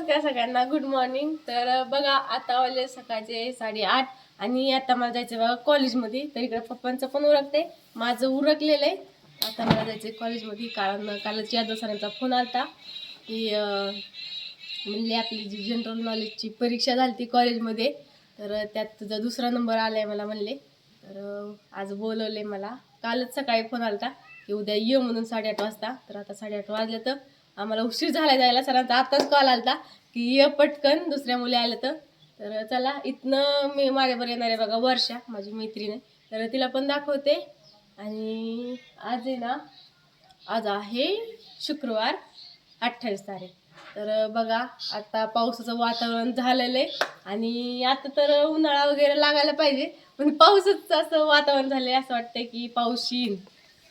नमस्कार सगळ्यांना. Good morning तर बघा आता वाले सकाळचे साडेआठ आणि आता मला जायचं बघा कॉलेजमध्ये तर इकडे पप्पांचं पण उरकते. माझं उरकलेलं आहे. आता मला जायचं आहे कॉलेजमध्ये कारण कालच यादव सरांचा फोन आलता. की म्हणजे म्हणले आपली जी जनरल नॉलेजची परीक्षा झाली ती कॉलेजमध्ये तर त्यात तुझा दुसरा नंबर आला आहे मला म्हणले. तर आज बोलवले मला. कालच सकाळी फोन आलता की उद्या ये म्हणून साडेआठ वाजता. तर आता साडेआठ वाजले तर आम्हाला उशीर झाला जायला. सरांचा आत्ताच कॉल आलता की ये पटकन दुसऱ्या मुली आलं तर. तर चला इथनं मी माझ्यावर येणार आहे बघा वर्षा माझी मैत्रीण आहे. तर तिला पण दाखवते. आणि आज आहे ना आज आहे शुक्रवार अठ्ठावीस तारीख. तर बघा आता पावसाचं वातावरण झालेलं आहे. आणि आता तर उन्हाळा वगैरे लागायला पाहिजे पण पाऊसच असं वातावरण झालं आहे असं वाटतंय की पाऊस येईल.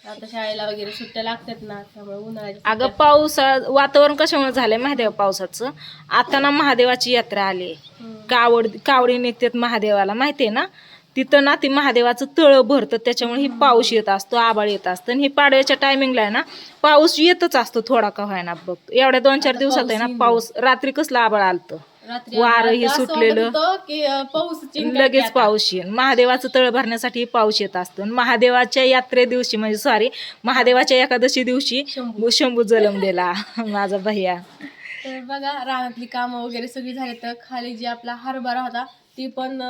आता शाळेला वगैरे सुट्ट्या लागतात ना त्यामुळे उन्हाळ्याच्या अगं पावसा वातावरण कशामुळे झालंय महादेव पावसाचं? आता ना महादेवाची यात्रा आली. कावड कावडी निघतात महादेवाला माहितीये ना? तिथं ना ती महादेवाचं तळ भरतं त्याच्यामुळे ही पाऊस येत असतो आबाळ येत असतं. आणि ही पाडव्याच्या टायमिंगला आहे ना पाऊस येतच असतो थोडा का व्हायना बघ. एवढ्या दोन चार दिवसात आहे पाऊस ना. पाऊस रात्री कसलं आबाळ आलतं? रात्री वारं हे आम्हाला असं सुटलेलं. पाऊस लगेच. पाऊस येईल महादेवाचं तळ भरण्यासाठी पाऊस येत असतो आणि महादेवाच्या यात्रे दिवशी म्हणजे सॉरी महादेवाच्या एकादशी दिवशी शंभू. जलमलेला माझा भैया तर बघा रानातली कामं वगैरे सगळी झाली तर खाली जी आपला हरभरा होता ती पण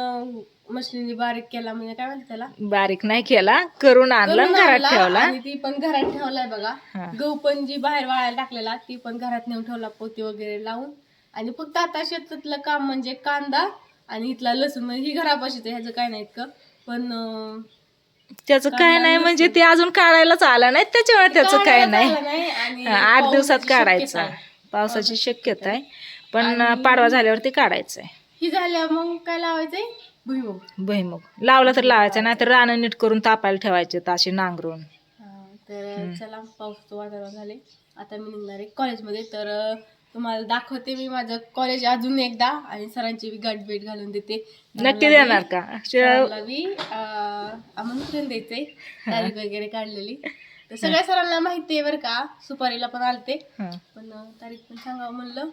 मशीनने बारीक केला म्हणजे काय म्हणते त्याला बारीक नाही केला करून आणला घरात ठेवला आणि ती पण घरात ठेवलाय बघा. गहू पण जी बाहेर वाळायला टाकलेला ती पण घरात नेऊन ठेवला पोती वगैरे लावून आणि फक्त आता शेतातलं काम म्हणजे कांदा आणि इथला लसूण म्हणजे ही घरापाशीच आहे ह्याचं काय नाही इतकं. पण अं, त्याचं काय नाही. म्हणजे ते अजून काढायलाच आलं नाही त्याच्यामुळे त्याचं काय काढायला नाही. झालं नाही आणि हा, आठ दिवसात शक्यता काढायचं. आहे. पावसाची शक्यता आहे. पण आणि- पाडवा झाल्यावरती काढायचंय. ही झाल्या मग काय लावायचंय? भुईमुग. भुईमुग. लावला तर लावायचं नाही तर रानं नीट करून तापायला ठेवायचे ताशी नांगरून. हा, तर चला पावसाचं वातावरण झाले आता मी निघणार आहे कॉलेजमध्ये तर अं, तुम्हाला दाखवते मी माझं कॉलेज अजून एकदा आणि सरांची बी गाठ भेट घालून देते. नक्की देणार का? अं, आमंत्रण द्यायचंय तारीख वगैरे काढलेली. तर सगळ्या सरांना माहिती आहे बरं का सुपारीला पण आलते. पण तारीख पण सांगावं म्हणलं.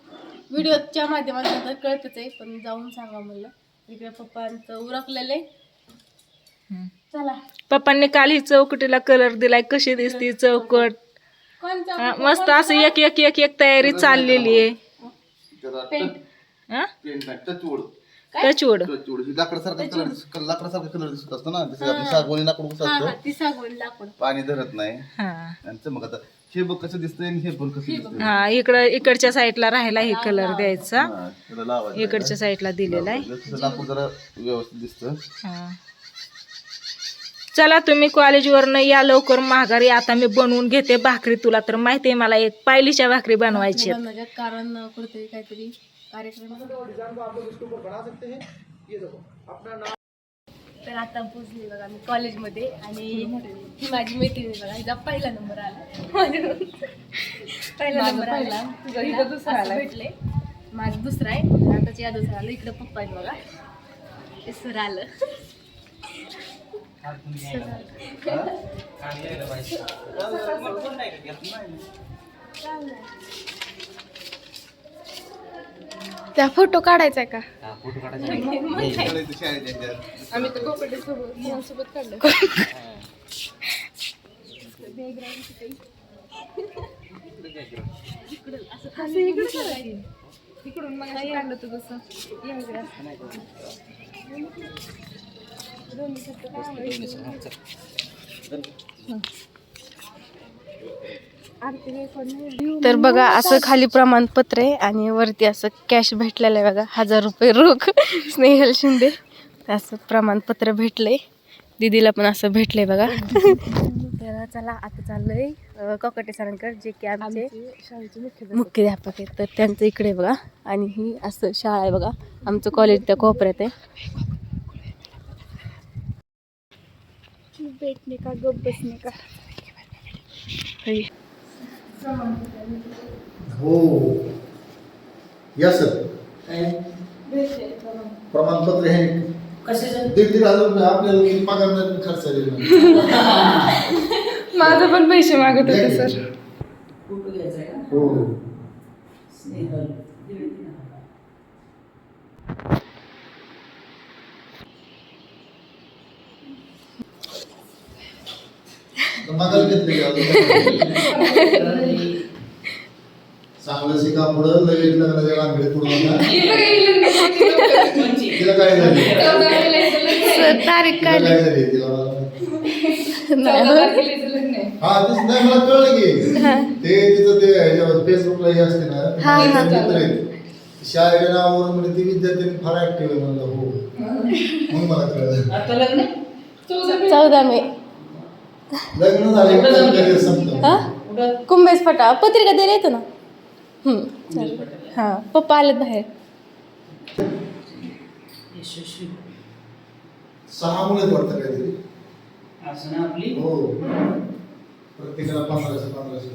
व्हिडिओच्या माध्यमातून तर कळतच आहे पण जाऊन सांगावं म्हणलं. इकडे पप्पांचं उरकलेलं. चला. पप्पांनी काल ही चौकटीला कलर दिलाय कशी दिसती चौकट. हा, मस्त असं एक एक एक एक तयारी चाललेली आहे. पेंट? टचवड टचवूड टचवड ही लाकडासारखा कलर लाकडासारखा कलर दिसत असतो ना जसं आपलं सागवानी लाकूड कसं असतं? ती सागवण लाकूड. पाणी धरत नाही. हा. आणि हे बघ कसं दिसतंय आणि हे पण कसं दिसतंय. हा इकडं इकडच्या साईडला राहायला हे कलर द्यायचा. हा, त्याला लावायचं इकडच्या साईडला दिलेला आहे. लाकूड जरा व्यवस्थित दिसतं. हा. चला तुम्ही कॉलेजवरनं या लवकर माघारी आता मी बनवून घेते भाकरी तुला. तर माहिती आहे मला एक पायलीच्या भाकरी बनवायची आहेत. कारण अं, कुठेतरी काहीतरी कार्यक्रम. तर आता पोचली बघा मी कॉलेजमध्ये आणि ही माझी मैत्रीण आहे बघा. हिचा पहिला नंबर आला. पहिला नंबर आला. तुझा दुसरा आला. भेटले माझा दुसरा आहे. आताच या दुसरा आलं इकडे पप्पा आहेत बघा. हे सर आलं. त्या फोटो काढायचा का? असं. दोन्ही फक्त काढायचं. तर बघा असं खाली प्रमाणपत्र आहे आणि वरती असं कॅश भेटलेलं आहे बघा हजार रुपये रोख. स्नेहल शिंदे असं प्रमाणपत्र भेटलंय. दीदीला पण असं भेटलंय बघा. तर चला आता चाललंय कोकटे सरांकडे जे की आमचे मुख्याध्यापक. आहेत. तर त्यांचं इकडे बघा. आणि ही असं शाळा आहे बघा. आमचं कॉलेज त्या कोपऱ्यात आहे. भेटणे का? गप बसणे का? हो. या सर प्रमाणपत्र हे दीड दीड हजार रुपये आपल्याला किती पगार नाही खर्च माझं पण पैसे मागत होते सर. हो. घेतले? चांगलं शिका पुढं लगेच लग्नाच्या रांगडीत पुढं. तिला काय झाली तारीख काय झाली तिला हा तेच नाही मला कळलं की ते तिचं ते ह्याच्यावर फेसबुकला हे असते ना मित्र. शाळेच्या नावावर म्हणजे ती विद्यार्थी फार ऍक्टिव्ह आहे म्हणलं हो मग मला कळलं चौदा मे लग्न झाले हा? कुंभेस फटा पत्रिका द्यायला येतो ना. हा पप्पा आलेत बाहेर. सहा मुलं वाटतं काहीतरी आपली? हो. प्रत्येकाला पंधराशे पंधराशे.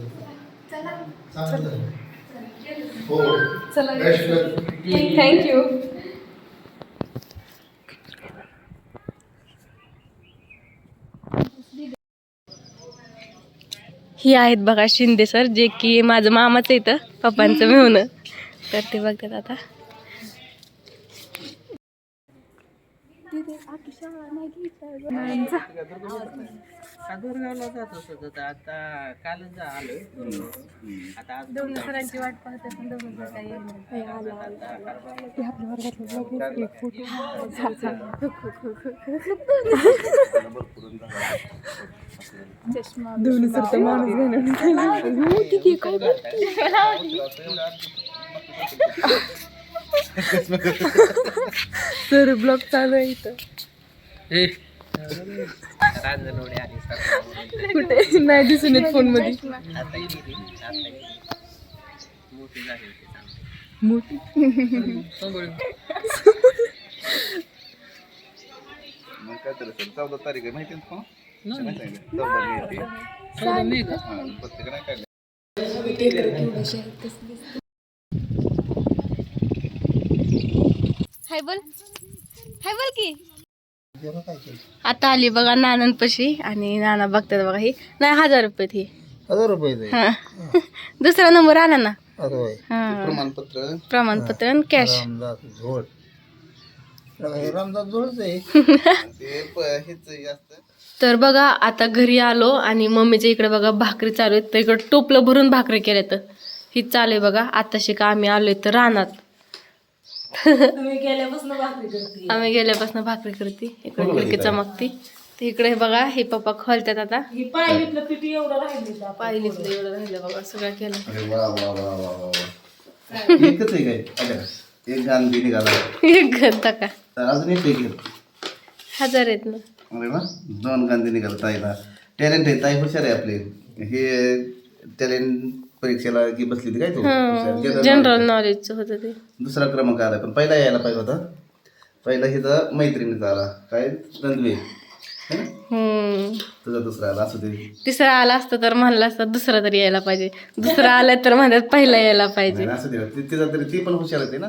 हो. थँक्यू ही आहेत बघा शिंदे सर जे की माझं मामाच इथं पप्पांचं मिळून. तर ते बघतात आता. सादूरगावला जात होतो तर आता कालच जा आलो. आता आज दोन सरांची वाट पाहतात दोन सर काही दोन सर तर माणूस सर ब्लॉग चालू आहे इथं. कुठे नाही दिसून येत फोनमध्ये मोठी मग काय तर असेल चौदा तारीख आहे माहिती आहे नाही नाही हाय बोल. हाय बोल की. आता आली बघा नानांपाशी आणि नाना बघतात बघा ही. नाही हजार रुपये ही. हजार रुपये. हा. दुसरा नंबर आला ना. हा. प्रमाणपत्र. प्रमाणपत्र आणि कॅश रामदास झोळ. हे रामदास झोळच आहे. ते प- हेच जास्त तर बघा आता घरी आलो आणि मम्मीच्या इकडे बघा भाकरी चालू आहेत. तर इकडे टोपलं भरून भाकरी केल्या तर ही चालू आहे बघा. आताशी का आम्ही आलोय तर रानात. आम्ही गेल्यापासून भाकरी करते. इकडे खिडकी चमकती. इकडे बघा हे पप्पा खोलतात आता. एवढं राहिलं बघा सगळं केलं. अरे वा वा वा वा वा वा. एकच आहे. काय अच्छा एक गांधी निघाला. एक घंटा का तर अजून एक आहे की? हजार आहेत ना. अरे वा दोन गांधी निघाला ताईला. टॅलेंट आहे ताई हुशार आहे आपली. हे टॅलेंट परीक्षेला की बसली होती काय तू. General general. नॉलेजचं होतं ते. दुसरा क्रमांक आला पण पहिला यायला पाहिजे होता. पहिला हिचा मैत्रिणीचा आला. काय? रणवीर. है ना? हम्म. तुझा दुसरा आला असू दे. तिसरा आला असतं तर म्हणलं असतं दुसरा तरी यायला पाहिजे. दुसरा आला तर म्हणतात पहिला यायला पाहिजे. नाही, असू दे. ती- तिचा तरी ती पण हुशार होती ना?